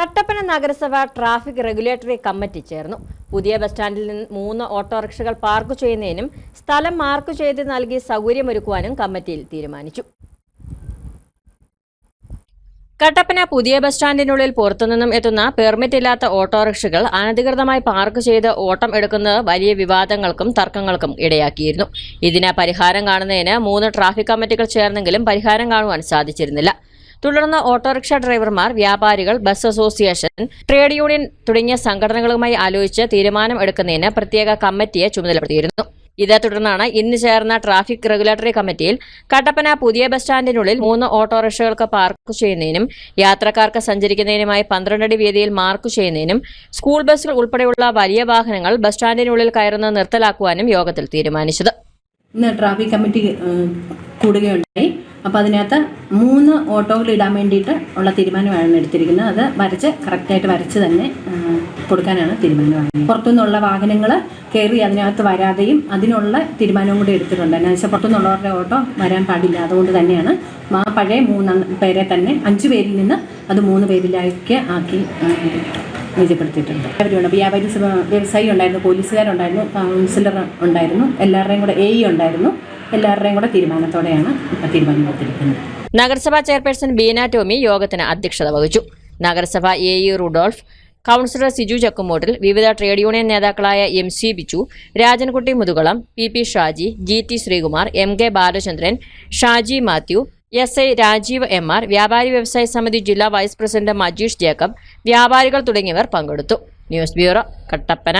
കട്ടപ്പന നഗരസഭ traffic regulatory committee ചേർന്നു. പുതിയ ബസ് സ്റ്റാൻഡിൽ നിന്ന് മൂന്ന് ഓട്ടോറിക്ഷകൾ പാർക്ക് ചെയ്യുന്നതിനും സ്ഥലം മാർക്ക് ചെയ്ത് നൽകി സൗകര്യമൊരുക്കുവാനും കമ്മിറ്റിയിൽ തീരുമാനിച്ചു. കട്ടപ്പന പുതിയ ബസ് സ്റ്റാൻഡിനുള്ളിൽ പുറത്തുനിന്നും എത്തുന്ന പെർമിറ്റ് ഇല്ലാത്ത ഓട്ടോറിക്ഷകൾ അനധികൃതമായി പാർക്ക് ചെയ്ത് ഓട്ടം എടുക്കുന്നത് വലിയ വിവാദങ്ങൾക്കും തർക്കങ്ങൾക്കും ഇടയാക്കിയിരുന്നു. ഇതിന് പരിഹാരം കാണുന്നതിന് മൂന്ന് ട്രാഫിക് കമ്മിറ്റികൾ ചേർന്നെങ്കിലും പരിഹാരം കാണുവാൻ സാധിച്ചിരുന്നില്ല. തുടർന്ന് ഓട്ടോറിക്ഷ ഡ്രൈവർമാർ വ്യാപാരികൾ ബസ് അസോസിയേഷൻ ട്രേഡ് യൂണിയൻ തുടങ്ങിയ സംഘടനകളുമായി ആലോചിച്ച് തീരുമാനം എടുക്കുന്നതിന് പ്രത്യേക കമ്മിറ്റിയെ ചുമതലപ്പെടുത്തിയിരുന്നു. ഇതേ തുടർന്നാണ് ഇന്ന് ചേർന്ന ട്രാഫിക് റെഗുലേറ്ററി കമ്മിറ്റിയിൽ കട്ടപ്പന പുതിയ ബസ് സ്റ്റാൻഡിനുള്ളിൽ മൂന്ന് ഓട്ടോറിക്ഷകൾക്ക് പാർക്ക് ചെയ്യുന്നതിനും യാത്രക്കാർക്ക് സഞ്ചരിക്കുന്നതിനുമായി പന്ത്രണ്ടടി വീതിയിൽ മാർക്ക് ചെയ്യുന്നതിനും സ്കൂൾ ബസ്സുകൾ ഉൾപ്പെടെയുള്ള വലിയ വാഹനങ്ങൾ ബസ് സ്റ്റാൻഡിനുള്ളിൽ കയറുന്നത് നിർത്തലാക്കുവാനും യോഗത്തിൽ തീരുമാനിച്ചത്. ഇന്ന് ട്രാഫിക് കമ്മിറ്റി കൂടുകയുണ്ടായി. അപ്പോൾ അതിനകത്ത് മൂന്ന് ഓട്ടോകൾ ഇടാൻ വേണ്ടിയിട്ട് ഉള്ള തീരുമാനമാണ് എടുത്തിരിക്കുന്നത്. അത് വരച്ച് കറക്റ്റായിട്ട് വരച്ച് തന്നെ കൊടുക്കാനാണ് തീരുമാനമായത് പുറത്തുനിന്നുള്ള വാഹനങ്ങൾ കയറി അതിനകത്ത് വരാതെയും അതിനുള്ള തീരുമാനവും കൂടി എടുത്തിട്ടുണ്ട്. എന്നാ വെച്ചാൽ പുറത്തുനിന്നുള്ളവരുടെ ഓട്ടോ വരാൻ പാടില്ല. അതുകൊണ്ട് തന്നെയാണ് ആ പഴയ മൂന്ന് പേരെ തന്നെ അഞ്ച് പേരിൽ നിന്ന് അത് മൂന്ന് പേരിലേക്ക് ആക്കി നിജപ്പെടുത്തിയിട്ടുണ്ട്. അവരുണ്ട്. വ്യാപാരി വ്യവസായി ഉണ്ടായിരുന്നു പോലീസുകാരുണ്ടായിരുന്നു കൗൺസിലർ ഉണ്ടായിരുന്നു എല്ലാവരുടെയും കൂടെ എ ഇ ഉണ്ടായിരുന്നു. എല്ലാവരുടെയും കൂടെ തീരുമാനത്തോടെയാണ് ഇപ്പം തീരുമാനം എടുത്തിരിക്കുന്നത് നഗരസഭാ ചെയർപേഴ്സൺ ബീന ടോമി യോഗത്തിന് അധ്യക്ഷത വഹിച്ചു. നഗരസഭ A E Rudolf councillor Siju Chakkumottil വിവിധ ട്രേഡ് യൂണിയൻ നേതാക്കളായ M C Bichu Rajankutty Muthukulam P P Shaji G T Sreekumar M K Balachandran Shaji Mathew S I Rajeev M R വ്യാപാരി വ്യവസായ സമിതി ജില്ലാ വൈസ് പ്രസിഡന്റ് മജീഷ് ജേക്കബ് വ്യാപാരികൾ തുടങ്ങിയവർ പങ്കെടുത്തു. News bureau Kattappana.